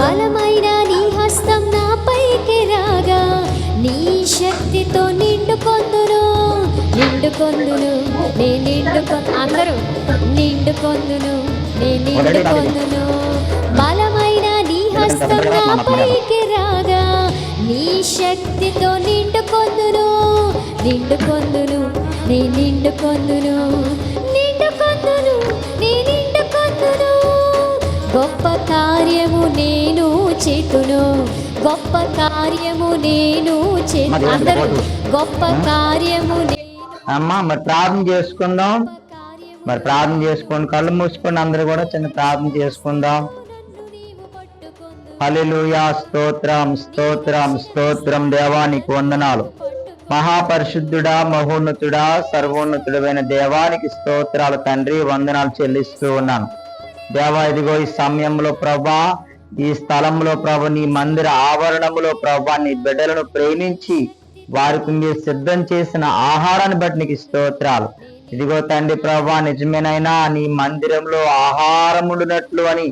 బలమైన నీ హస్తం నాపైకి రాగా నీ శక్తితో నిండుకొందును. నిండుకొందును నే నిండుకొ అందరూ నిండుకొందును నే నిండుకొందును. బలమైన నీ హస్తం నాపైకి రాగా నీ శక్తితో నిండుకొందును. నిండుకొందును నే నిండుకొందును. నిండుకొందును కార్యము నేను చేతును గొప్ప కార్యము నేను అందరూ. గొప్ప కార్యము అమ్మా మరి ప్రార్థన చేసుకుందాం. మరి ప్రార్థన చేసుకోండి. కళ్ళు మూసుకొని అందరూ కూడా చిన్న ప్రార్థన చేసుకుందాం. హల్లెలూయా స్తోత్రం స్తోత్రం స్తోత్రం. దేవానికి వందనాలు. మహాపరిశుద్ధుడా మహోన్నతుడా సర్వోన్నతుడమైన దేవానికి స్తోత్రాలు. తండ్రి వందనాలు చెల్లిస్తూ ఉన్నాను. దేవా ఇదిగో ఈ సమయంలో ప్రభా ఈ స్థలంలో ప్రభు నీ మందిర ఆవరణములో ప్రభా నీ బిడ్డలను ప్రేమించి వారికి మీరు సిద్ధం చేసిన ఆహారాన్ని బట్టి నీకు స్తోత్రాలు. ఇదిగో తండ్రి ప్రభా నిజమేనైనా నీ మందిరంలో ఆహారముండునట్లు అని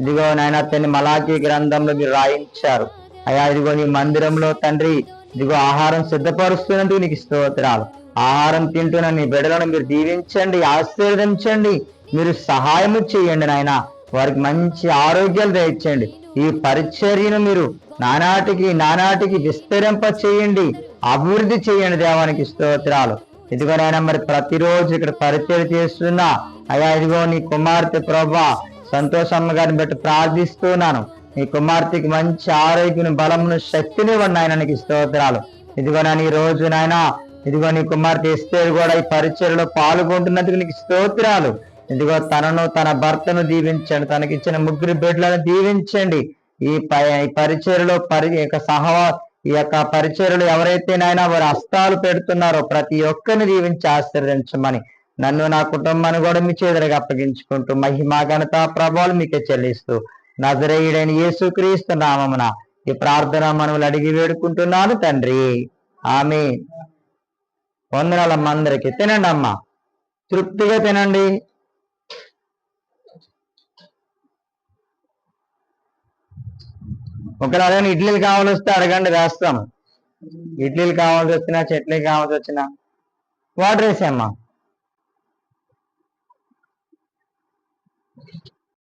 ఇదిగో నాయన తన మలాఖీ గ్రంథంలో మీరు రాయించారు. అయ్యా ఇదిగో నీ మందిరంలో తండ్రి ఇదిగో ఆహారం సిద్ధపరుస్తున్నందుకు నీకు స్తోత్రాలు. ఆహారం తింటున్న నీ బిడ్డలను మీరు దీవించండి ఆశీర్వదించండి. మీరు సహాయము చేయండి నాయన. వారికి మంచి ఆరోగ్యాలు దయచేయండి. ఈ పరిచర్యను మీరు నానాటికి నానాటికి విస్తరింప చేయండి. అభివృద్ధి చేయండి దేవానికి స్తోత్రాలు. ఇదిగో నాయన మరి ప్రతిరోజు ఇక్కడ పరిచయం చేస్తున్నా. అయ్యా ఇదిగో నీ కుమార్తె ప్రభా సంతోషమ్మ గారిని బట్టి ప్రార్థిస్తున్నాను. నీ కుమార్తెకి మంచి ఆరోగ్యం బలమును శక్తిని ఇవ్వండి ఆయన నీకు స్తోత్రాలు. ఇదిగో నాయన ఈ రోజు నాయన ఇదిగో నీ కుమార్తె ఇస్తే కూడా ఈ పరిచయలో పాల్గొంటున్నందుకు నీకు స్తోత్రాలు. ఇదిగో తనను తన భర్తను దీవించండి. తనకిచ్చిన ముగ్గురు బిడ్డలను దీవించండి. ఈ ఈ పరిచయలో పరి ఈ యొక్క సహవా ఈ యొక్క పరిచయలు ఎవరైతే నాయన వారి హస్తాలు పెడుతున్నారో ప్రతి ఒక్కరిని దీవించి ఆశీర్వదించమని నన్ను నా కుటుంబాన్ని కూడా మీ చేతులకు అప్పగించుకుంటూ మహిమా ఘనత ప్రభావాలు మీకే చెల్లిస్తూ నజరేయుడైన యేసుక్రీస్తు నామమున ఈ ప్రార్థన మనవులు అడిగి వేడుకుంటున్నాను తండ్రి. ఆమె వందనాలమ్మ అందరికి. తినండి అమ్మ. తృప్తిగా తినండి. ఒకవేళ అదే ఇడ్లీలు కావాల్సి వస్తే అడగండి రాస్తాము ఇడ్లీలు కావాల్సి వచ్చినా చట్నీ కావాల్సి వచ్చినా. వాటర్ వేసేమ్మా